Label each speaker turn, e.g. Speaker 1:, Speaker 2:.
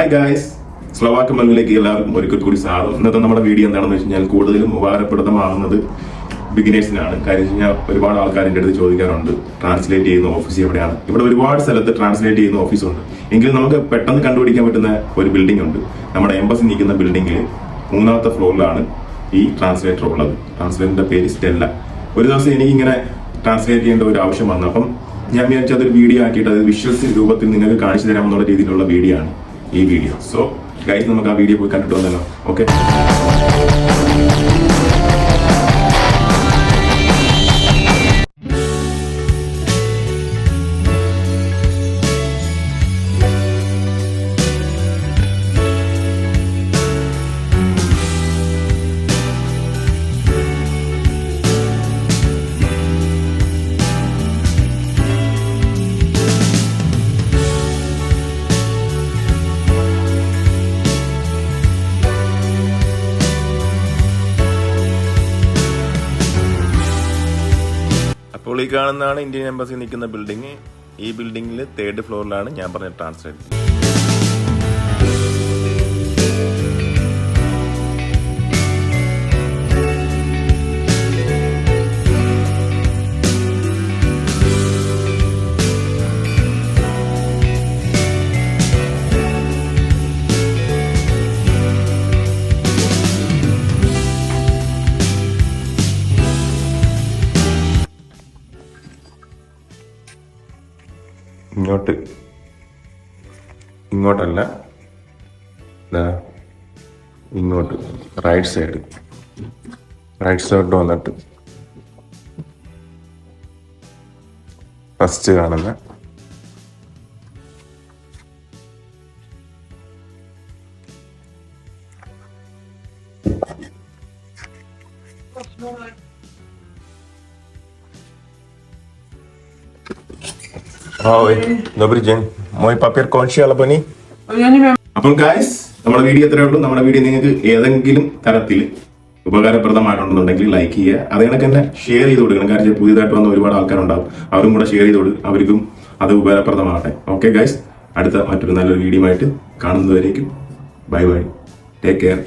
Speaker 1: Hi guys Slovak മണ്ണിലേക്ക് എല്ലാവർക്കും ഒരിക്കൽ കൂടി സ്വാഗതം. ഇന്നത്തെ നമ്മുടെ വീഡിയോ എന്താണെന്ന് വെച്ച് കഴിഞ്ഞാൽ കൂടുതലും ഉപകാരപ്രദമാകുന്നത് ബിഗിനേഴ്സിനാണ് കാര്യം വെച്ച് കഴിഞ്ഞാൽ ഒരുപാട് ആൾക്കാർ എന്റെ അടുത്ത് ചോദിക്കാറുണ്ട്. ട്രാൻസ്ലേറ്റ് ചെയ്യുന്ന ഓഫീസ് എവിടെയാണ്? ഇവിടെ ഒരുപാട് സ്ഥലത്ത് ട്രാൻസ്ലേറ്റ് ചെയ്യുന്ന ഓഫീസുണ്ട് എങ്കിലും നമുക്ക് പെട്ടെന്ന് കണ്ടുപിടിക്കാൻ പറ്റുന്ന ഒരു ബിൽഡിംഗ് ഉണ്ട്. നമ്മുടെ എംബസി നിൽക്കുന്ന ബിൽഡിംഗിൽ മൂന്നാമത്തെ ഫ്ലോറിലാണ് ഈ ട്രാൻസ്ലേറ്റർ ഉള്ളത്. ട്രാൻസ്ലേറ്ററിന്റെ പേര് സ്റ്റെല്ല ഒരു ദിവസം എനിക്കിങ്ങനെ ട്രാൻസ്ലേറ്റ് ചെയ്യേണ്ട ഒരു ആവശ്യം വന്നു. അപ്പം ഞാൻ വിചാരിച്ചത് വീഡിയോ ആക്കിയിട്ട് അത് വിഷ്വൽസ് രൂപത്തിൽ നിങ്ങൾക്ക് കാണിച്ചു തരാമെന്നുള്ള രീതിയിലുള്ള വീഡിയോ ആണ്. ഈ വീഡിയോ സോ ഗൈസ് നമുക്ക് ആ വീഡിയോ പോയി കണ്ടിട്ട് വന്നല്ലോ. ഓക്കെ അപ്പോൾ ഈ കാണുന്നതാണ് ഇന്ത്യൻ എംബസി നിൽക്കുന്ന ബിൽഡിംഗ് ഈ ബിൽഡിംഗിൽ തേർഡ് ഫ്ലോറിലാണ് ഞാൻ പറഞ്ഞ ട്രാൻസ്ലേറ്റ് ഇങ്ങോട്ട്. ഇങ്ങോട്ടല്ല. ഇങ്ങോട്ട്. റൈറ്റ് സൈഡ് റൈറ്റ് സൈഡ് വന്നിട്ട്. ഫസ്റ്റ് കാണുന്ന Oj, dobry dzień. Mój papier kończy?
Speaker 2: Ja nie.
Speaker 1: അപ്പം ഗായ്സ് നമ്മുടെ വീഡിയോ എത്രയേ ഉള്ളൂ. നമ്മുടെ വീഡിയോ നിങ്ങൾക്ക് ഏതെങ്കിലും തരത്തിൽ ഉപകാരപ്രദമായിട്ടുണ്ടെന്നുണ്ടെങ്കിൽ ലൈക്ക് ചെയ്യുക. അതേ കണക്ക് തന്നെ ഷെയർ ചെയ്ത് കൊടുക്കണം. കാരണം വെച്ചാൽ പുതിയതായിട്ട് വന്ന ഒരുപാട് ആൾക്കാരുണ്ടാവും. അവരും കൂടെ ഷെയർ ചെയ്ത് കൊടുക്കും അവർക്കും അത് ഉപകാരപ്രദമാകട്ടെ. ഓക്കെ ഗൈസ് അടുത്ത മറ്റൊരു നല്ലൊരു വീഡിയോ ആയിട്ട് കാണുന്നതുവരേക്കും. Bye bye take care